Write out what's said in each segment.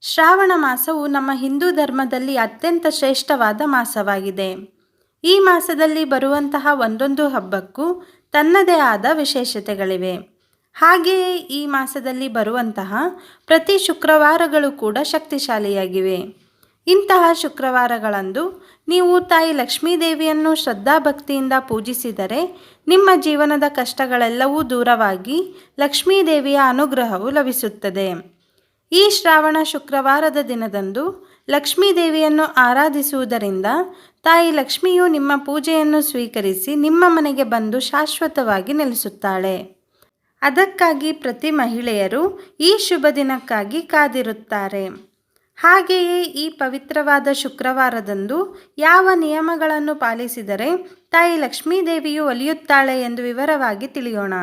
ಶ್ರಾವಣ ಮಾಸವು ನಮ್ಮ ಹಿಂದೂ ಧರ್ಮದಲ್ಲಿ ಅತ್ಯಂತ ಶ್ರೇಷ್ಠವಾದ ಮಾಸವಾಗಿದೆ. ಈ ಮಾಸದಲ್ಲಿ ಬರುವಂತಹ ಒಂದೊಂದು ಹಬ್ಬಕ್ಕೂ ತನ್ನದೇ ಆದ ವಿಶೇಷತೆಗಳಿವೆ. ಹಾಗೆಯೇ ಈ ಮಾಸದಲ್ಲಿ ಬರುವಂತಹ ಪ್ರತಿ ಶುಕ್ರವಾರಗಳು ಕೂಡ ಶಕ್ತಿಶಾಲಿಯಾಗಿವೆ. ಇಂತಹ ಶುಕ್ರವಾರಗಳಂದು ನೀವು ತಾಯಿ ಲಕ್ಷ್ಮೀದೇವಿಯನ್ನು ಶ್ರದ್ಧಾಭಕ್ತಿಯಿಂದ ಪೂಜಿಸಿದರೆ ನಿಮ್ಮ ಜೀವನದ ಕಷ್ಟಗಳೆಲ್ಲವೂ ದೂರವಾಗಿ ಲಕ್ಷ್ಮೀದೇವಿಯ ಅನುಗ್ರಹವು ಲಭಿಸುತ್ತದೆ. ಈ ಶ್ರಾವಣ ಶುಕ್ರವಾರದ ದಿನದಂದು ಲಕ್ಷ್ಮೀದೇವಿಯನ್ನು ಆರಾಧಿಸುವುದರಿಂದ ತಾಯಿ ಲಕ್ಷ್ಮಿಯು ನಿಮ್ಮ ಪೂಜೆಯನ್ನು ಸ್ವೀಕರಿಸಿ ನಿಮ್ಮ ಮನೆಗೆ ಬಂದು ಶಾಶ್ವತವಾಗಿ ನೆಲೆಸುತ್ತಾಳೆ. ಅದಕ್ಕಾಗಿ ಪ್ರತಿ ಮಹಿಳೆಯರು ಈ ಶುಭ ದಿನಕ್ಕಾಗಿ ಕಾದಿರುತ್ತಾರೆ. ಹಾಗೆಯೇ ಈ ಪವಿತ್ರವಾದ ಶುಕ್ರವಾರದಂದು ಯಾವ ನಿಯಮಗಳನ್ನು ಪಾಲಿಸಿದರೆ ತಾಯಿ ಲಕ್ಷ್ಮೀದೇವಿಯು ಒಲಿಯುತ್ತಾಳೆ ಎಂದು ವಿವರವಾಗಿ ತಿಳಿಯೋಣ.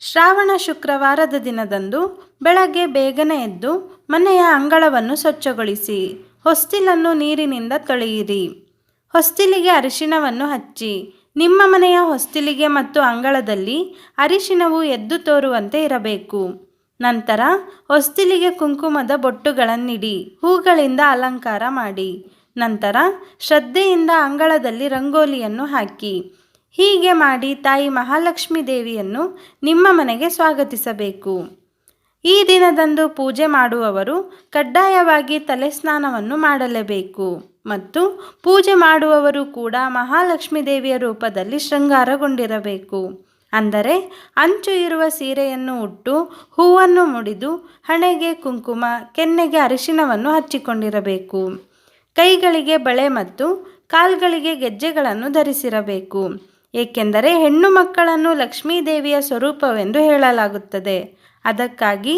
ಶ್ರಾವಣ ಶುಕ್ರವಾರದ ದಿನದಂದು ಬೆಳಗ್ಗೆ ಬೇಗನೆ ಎದ್ದು ಮನೆಯ ಅಂಗಳವನ್ನು ಸ್ವಚ್ಛಗೊಳಿಸಿ, ಹೊಸ್ತಿಲನ್ನು ನೀರಿನಿಂದ ತೊಳೆಯಿರಿ. ಹೊಸ್ತಿಲಿಗೆ ಅರಿಶಿಣವನ್ನು ಹಚ್ಚಿ, ನಿಮ್ಮ ಮನೆಯ ಹೊಸ್ತಿಲಿಗೆ ಮತ್ತು ಅಂಗಳದಲ್ಲಿ ಅರಿಶಿಣವು ಎದ್ದು ತೋರುವಂತೆ ಇರಬೇಕು. ನಂತರ ಹೊಸ್ತಿಲಿಗೆ ಕುಂಕುಮದ ಬೊಟ್ಟುಗಳನ್ನಿಡಿ, ಹೂಗಳಿಂದ ಅಲಂಕಾರ ಮಾಡಿ. ನಂತರ ಶ್ರದ್ಧೆಯಿಂದ ಅಂಗಳದಲ್ಲಿ ರಂಗೋಲಿಯನ್ನು ಹಾಕಿ ಹೀಗೆ ಮಾಡಿ ತಾಯಿ ಮಹಾಲಕ್ಷ್ಮೀ ದೇವಿಯನ್ನು ನಿಮ್ಮ ಮನೆಗೆ ಸ್ವಾಗತಿಸಬೇಕು. ಈ ದಿನದಂದು ಪೂಜೆ ಮಾಡುವವರು ಕಡ್ಡಾಯವಾಗಿ ತಲೆ ಸ್ನಾನವನ್ನು ಮಾಡಲೇಬೇಕು ಮತ್ತು ಪೂಜೆ ಮಾಡುವವರು ಕೂಡ ಮಹಾಲಕ್ಷ್ಮೀ ದೇವಿಯ ರೂಪದಲ್ಲಿ ಶೃಂಗಾರಗೊಂಡಿರಬೇಕು. ಅಂದರೆ ಅಂಚು ಇರುವ ಸೀರೆಯನ್ನು ಉಟ್ಟು ಹೂವನ್ನು ಮುಡಿದು ಹಣೆಗೆ ಕುಂಕುಮ, ಕೆನ್ನೆಗೆ ಅರಿಶಿಣವನ್ನು ಹಚ್ಚಿಕೊಂಡಿರಬೇಕು. ಕೈಗಳಿಗೆ ಬಳೆ ಮತ್ತು ಕಾಲ್ಗಳಿಗೆ ಗೆಜ್ಜೆಗಳನ್ನು ಧರಿಸಿರಬೇಕು. ಏಕೆಂದರೆ ಹೆಣ್ಣು ಮಕ್ಕಳನ್ನು ಲಕ್ಷ್ಮೀದೇವಿಯ ಸ್ವರೂಪವೆಂದು ಹೇಳಲಾಗುತ್ತದೆ. ಅದಕ್ಕಾಗಿ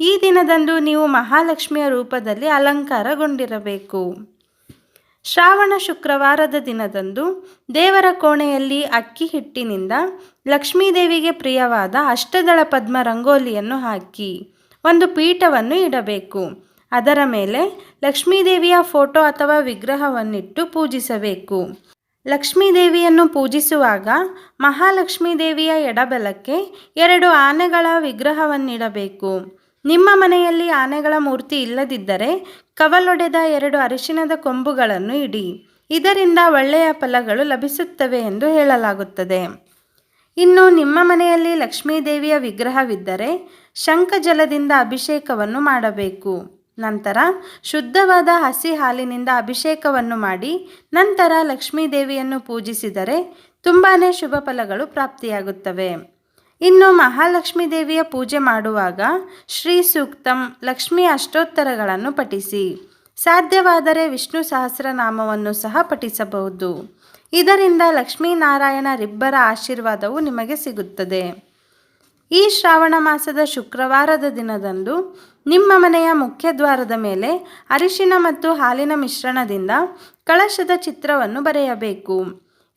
ಈ ದಿನದಂದು ನೀವು ಮಹಾಲಕ್ಷ್ಮಿಯ ರೂಪದಲ್ಲಿ ಅಲಂಕಾರಗೊಂಡಿರಬೇಕು. ಶ್ರಾವಣ ಶುಕ್ರವಾರದ ದಿನದಂದು ದೇವರ ಕೋಣೆಯಲ್ಲಿ ಅಕ್ಕಿ ಹಿಟ್ಟಿನಿಂದ ಲಕ್ಷ್ಮೀದೇವಿಗೆ ಪ್ರಿಯವಾದ ಅಷ್ಟದಳ ಪದ್ಮ ರಂಗೋಲಿಯನ್ನು ಹಾಕಿ ಒಂದು ಪೀಠವನ್ನು ಇಡಬೇಕು. ಅದರ ಮೇಲೆ ಲಕ್ಷ್ಮೀದೇವಿಯ ಫೋಟೋ ಅಥವಾ ವಿಗ್ರಹವನ್ನಿಟ್ಟು ಪೂಜಿಸಬೇಕು. ಲಕ್ಷ್ಮೀದೇವಿಯನ್ನು ಪೂಜಿಸುವಾಗ ಮಹಾಲಕ್ಷ್ಮೀ ದೇವಿಯ ಎಡಬಲಕ್ಕೆ ಎರಡು ಆನೆಗಳ ವಿಗ್ರಹವನ್ನಿಡಬೇಕು. ನಿಮ್ಮ ಮನೆಯಲ್ಲಿ ಆನೆಗಳ ಮೂರ್ತಿ ಇಲ್ಲದಿದ್ದರೆ ಕವಲೊಡೆದ ಎರಡು ಅರಿಶಿಣದ ಕೊಂಬುಗಳನ್ನು ಇಡಿ. ಇದರಿಂದ ಒಳ್ಳೆಯ ಫಲಗಳು ಲಭಿಸುತ್ತವೆ ಎಂದು ಹೇಳಲಾಗುತ್ತದೆ. ಇನ್ನು ನಿಮ್ಮ ಮನೆಯಲ್ಲಿ ಲಕ್ಷ್ಮೀದೇವಿಯ ವಿಗ್ರಹವಿದ್ದರೆ ಶಂಖಜಲದಿಂದ ಅಭಿಷೇಕವನ್ನು ಮಾಡಬೇಕು. ನಂತರ ಶುದ್ಧವಾದ ಹಸಿ ಹಾಲಿನಿಂದ ಅಭಿಷೇಕವನ್ನು ಮಾಡಿ, ನಂತರ ಲಕ್ಷ್ಮೀದೇವಿಯನ್ನು ಪೂಜಿಸಿದರೆ ತುಂಬಾ ಶುಭ ಫಲಗಳು ಪ್ರಾಪ್ತಿಯಾಗುತ್ತವೆ. ಇನ್ನು ಮಹಾಲಕ್ಷ್ಮೀ ದೇವಿಯ ಪೂಜೆ ಮಾಡುವಾಗ ಶ್ರೀ ಸೂಕ್ತಂ ಲಕ್ಷ್ಮಿ ಅಷ್ಟೋತ್ತರಗಳನ್ನು ಪಠಿಸಿ. ಸಾಧ್ಯವಾದರೆ ವಿಷ್ಣು ಸಹಸ್ರನಾಮವನ್ನು ಸಹ ಪಠಿಸಬಹುದು. ಇದರಿಂದ ಲಕ್ಷ್ಮೀನಾರಾಯಣರಿಬ್ಬರ ಆಶೀರ್ವಾದವು ನಿಮಗೆ ಸಿಗುತ್ತದೆ. ಈ ಶ್ರಾವಣ ಮಾಸದ ಶುಕ್ರವಾರದ ದಿನದಂದು ನಿಮ್ಮ ಮನೆಯ ಮುಖ್ಯ ದ್ವಾರದ ಮೇಲೆ ಅರಿಶಿನ ಮತ್ತು ಹಾಲಿನ ಮಿಶ್ರಣದಿಂದ ಕಳಶದ ಚಿತ್ರವನ್ನು ಬರೆಯಬೇಕು.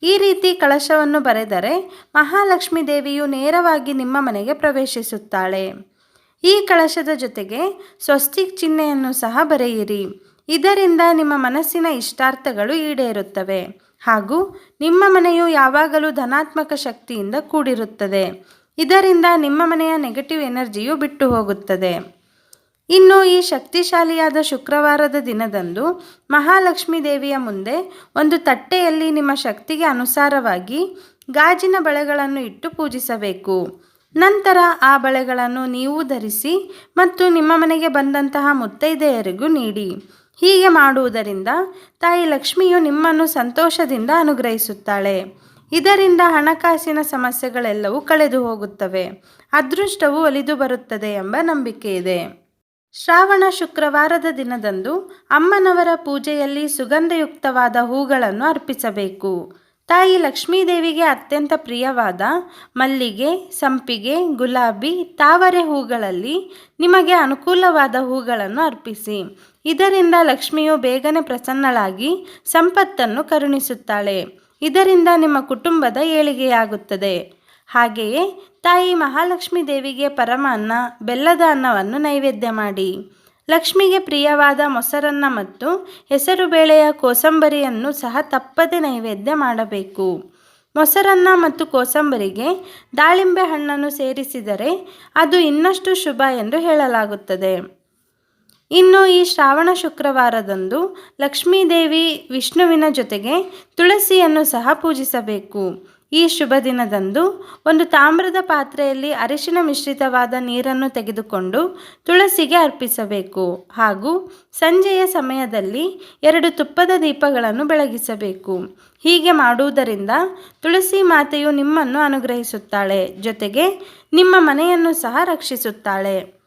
ಈ ರೀತಿ ಕಳಶವನ್ನು ಬರೆದರೆ ಮಹಾಲಕ್ಷ್ಮೀ ದೇವಿಯು ನೇರವಾಗಿ ನಿಮ್ಮ ಮನೆಗೆ ಪ್ರವೇಶಿಸುತ್ತಾಳೆ. ಈ ಕಳಶದ ಜೊತೆಗೆ ಸ್ವಸ್ತಿಕ್ ಚಿಹ್ನೆಯನ್ನು ಸಹ ಬರೆಯಿರಿ. ಇದರಿಂದ ನಿಮ್ಮ ಮನಸ್ಸಿನ ಇಷ್ಟಾರ್ಥಗಳು ಈಡೇರುತ್ತವೆ ಹಾಗೂ ನಿಮ್ಮ ಮನೆಯು ಯಾವಾಗಲೂ ಧನಾತ್ಮಕ ಶಕ್ತಿಯಿಂದ ಕೂಡಿರುತ್ತದೆ. ಇದರಿಂದ ನಿಮ್ಮ ಮನೆಯ ನೆಗೆಟಿವ್ ಎನರ್ಜಿಯು ಬಿಟ್ಟು ಹೋಗುತ್ತದೆ. ಇನ್ನು ಈ ಶಕ್ತಿಶಾಲಿಯಾದ ಶುಕ್ರವಾರದ ದಿನದಂದು ಮಹಾಲಕ್ಷ್ಮೀ ದೇವಿಯ ಮುಂದೆ ಒಂದು ತಟ್ಟೆಯಲ್ಲಿ ನಿಮ್ಮ ಶಕ್ತಿಗೆ ಅನುಸಾರವಾಗಿ ಗಾಜಿನ ಬಳೆಗಳನ್ನು ಇಟ್ಟು ಪೂಜಿಸಬೇಕು. ನಂತರ ಆ ಬಳೆಗಳನ್ನು ನೀವು ಧರಿಸಿ ಮತ್ತು ನಿಮ್ಮ ಮನೆಗೆ ಬಂದಂತಹ ಮುತ್ತೈದೆಯರಿಗೂ ನೀಡಿ. ಹೀಗೆ ಮಾಡುವುದರಿಂದ ತಾಯಿ ಲಕ್ಷ್ಮಿಯು ನಿಮ್ಮನ್ನು ಸಂತೋಷದಿಂದ ಅನುಗ್ರಹಿಸುತ್ತಾಳೆ. ಇದರಿಂದ ಹಣಕಾಸಿನ ಸಮಸ್ಯೆಗಳೆಲ್ಲವೂ ಕಳೆದು ಹೋಗುತ್ತವೆ. ಅದೃಷ್ಟವು ಒಲಿದು ಬರುತ್ತದೆ ಎಂಬ ನಂಬಿಕೆ ಇದೆ. ಶ್ರಾವಣ ಶುಕ್ರವಾರದ ದಿನದಂದು ಅಮ್ಮನವರ ಪೂಜೆಯಲ್ಲಿ ಸುಗಂಧಯುಕ್ತವಾದ ಹೂಗಳನ್ನು ಅರ್ಪಿಸಬೇಕು. ತಾಯಿ ಲಕ್ಷ್ಮೀದೇವಿಗೆ ಅತ್ಯಂತ ಪ್ರಿಯವಾದ ಮಲ್ಲಿಗೆ, ಸಂಪಿಗೆ, ಗುಲಾಬಿ, ತಾವರೆ ಹೂಗಳಲ್ಲಿ ನಿಮಗೆ ಅನುಕೂಲವಾದ ಹೂಗಳನ್ನು ಅರ್ಪಿಸಿ. ಇದರಿಂದ ಲಕ್ಷ್ಮಿಯು ಬೇಗನೆ ಪ್ರಸನ್ನಳಾಗಿ ಸಂಪತ್ತನ್ನು ಕರುಣಿಸುತ್ತಾಳೆ. ಇದರಿಂದ ನಿಮ್ಮ ಕುಟುಂಬದ ಏಳಿಗೆಯಾಗುತ್ತದೆ. ಹಾಗೆಯೇ ತಾಯಿ ಮಹಾಲಕ್ಷ್ಮೀ ದೇವಿಗೆ ಪರಮಾನ್ನ ಬೆಲ್ಲದ ಅನ್ನವನ್ನು ನೈವೇದ್ಯ ಮಾಡಿ. ಲಕ್ಷ್ಮಿಗೆ ಪ್ರಿಯವಾದ ಮೊಸರನ್ನ ಮತ್ತು ಹೆಸರುಬೇಳೆಯ ಕೋಸಂಬರಿಯನ್ನು ಸಹ ತಪ್ಪದೆ ನೈವೇದ್ಯ ಮಾಡಬೇಕು. ಮೊಸರನ್ನ ಮತ್ತು ಕೋಸಂಬರಿಗೆ ದಾಳಿಂಬೆ ಹಣ್ಣನ್ನು ಸೇರಿಸಿದರೆ ಅದು ಇನ್ನಷ್ಟು ಶುಭ ಎಂದು ಹೇಳಲಾಗುತ್ತದೆ. ಇನ್ನು ಈ ಶ್ರಾವಣ ಶುಕ್ರವಾರದಂದು ಲಕ್ಷ್ಮೀದೇವಿ ವಿಷ್ಣುವಿನ ಜೊತೆಗೆ ತುಳಸಿಯನ್ನು ಸಹ ಪೂಜಿಸಬೇಕು. ಈ ಶುಭ ದಿನದಂದು ಒಂದು ತಾಮ್ರದ ಪಾತ್ರೆಯಲ್ಲಿ ಅರಿಶಿನ ಮಿಶ್ರಿತವಾದ ನೀರನ್ನು ತೆಗೆದುಕೊಂಡು ತುಳಸಿಗೆ ಅರ್ಪಿಸಬೇಕು ಹಾಗೂ ಸಂಜೆಯ ಸಮಯದಲ್ಲಿ ಎರಡು ತುಪ್ಪದ ದೀಪಗಳನ್ನು ಬೆಳಗಿಸಬೇಕು. ಹೀಗೆ ಮಾಡುವುದರಿಂದ ತುಳಸಿ ಮಾತೆಯು ನಿಮ್ಮನ್ನು ಅನುಗ್ರಹಿಸುತ್ತಾಳೆ, ಜೊತೆಗೆ ನಿಮ್ಮ ಮನೆಯನ್ನು ಸಹ ರಕ್ಷಿಸುತ್ತಾಳೆ.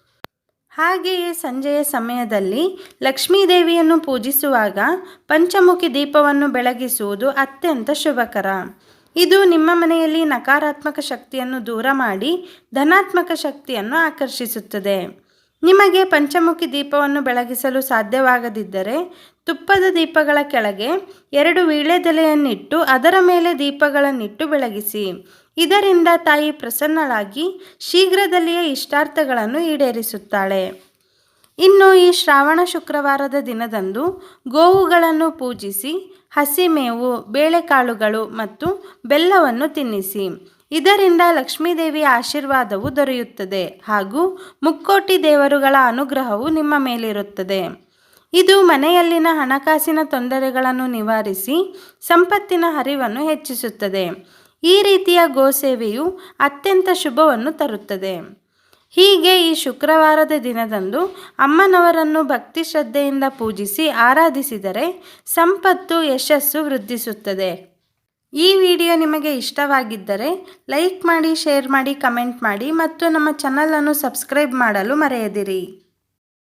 ಹಾಗೆಯೇ ಸಂಜೆಯ ಸಮಯದಲ್ಲಿ ಲಕ್ಷ್ಮೀದೇವಿಯನ್ನು ಪೂಜಿಸುವಾಗ ಪಂಚಮುಖಿ ದೀಪವನ್ನು ಬೆಳಗಿಸುವುದು ಅತ್ಯಂತ ಶುಭಕರ. ಇದು ನಿಮ್ಮ ಮನೆಯಲ್ಲಿ ನಕಾರಾತ್ಮಕ ಶಕ್ತಿಯನ್ನು ದೂರ ಮಾಡಿ ಧನಾತ್ಮಕ ಶಕ್ತಿಯನ್ನು ಆಕರ್ಷಿಸುತ್ತದೆ. ನಿಮಗೆ ಪಂಚಮುಖಿ ದೀಪವನ್ನು ಬೆಳಗಿಸಲು ಸಾಧ್ಯವಾಗದಿದ್ದರೆ ತುಪ್ಪದ ದೀಪಗಳ ಕೆಳಗೆ ಎರಡು ವೀಳ್ಯದೆಲೆಯನ್ನಿಟ್ಟು ಅದರ ಮೇಲೆ ದೀಪಗಳನ್ನಿಟ್ಟು ಬೆಳಗಿಸಿ. ಇದರಿಂದ ತಾಯಿ ಪ್ರಸನ್ನಳಾಗಿ ಶೀಘ್ರದಲ್ಲಿಯೇ ಇಷ್ಟಾರ್ಥಗಳನ್ನು ಈಡೇರಿಸುತ್ತಾಳೆ. ಇನ್ನು ಈ ಶ್ರಾವಣ ಶುಕ್ರವಾರದ ದಿನದಂದು ಗೋವುಗಳನ್ನು ಪೂಜಿಸಿ ಹಸಿಮೇವು ಬೇಳೆಕಾಳುಗಳು ಮತ್ತು ಬೆಲ್ಲವನ್ನು ತಿನ್ನಿಸಿ. ಇದರಿಂದ ಲಕ್ಷ್ಮೀದೇವಿಯ ಆಶೀರ್ವಾದವು ದೊರೆಯುತ್ತದೆ ಹಾಗೂ ಮುಕ್ಕೋಟಿ ದೇವರುಗಳ ಅನುಗ್ರಹವು ನಿಮ್ಮ ಮೇಲಿರುತ್ತದೆ. ಇದು ಮನೆಯಲ್ಲಿನ ಹಣಕಾಸಿನ ತೊಂದರೆಗಳನ್ನು ನಿವಾರಿಸಿ ಸಂಪತ್ತಿನ ಹರಿವನ್ನು ಹೆಚ್ಚಿಸುತ್ತದೆ. ಈ ರೀತಿಯ ಗೋಸೇವೆಯು ಅತ್ಯಂತ ಶುಭವನ್ನು ತರುತ್ತದೆ. ಹೀಗೆ ಈ ಶುಕ್ರವಾರದ ದಿನದಂದು ಅಮ್ಮನವರನ್ನು ಭಕ್ತಿ ಶ್ರದ್ಧೆಯಿಂದ ಪೂಜಿಸಿ ಆರಾಧಿಸಿದರೆ ಸಂಪತ್ತು, ಯಶಸ್ಸು ವೃದ್ಧಿಸುತ್ತದೆ. ಈ ವಿಡಿಯೋ ನಿಮಗೆ ಇಷ್ಟವಾಗಿದ್ದರೆ ಲೈಕ್ ಮಾಡಿ, ಶೇರ್ ಮಾಡಿ, ಕಮೆಂಟ್ ಮಾಡಿ ಮತ್ತು ನಮ್ಮ ಚಾನಲನ್ನು ಸಬ್ಸ್ಕ್ರೈಬ್ ಮಾಡಲು ಮರೆಯದಿರಿ.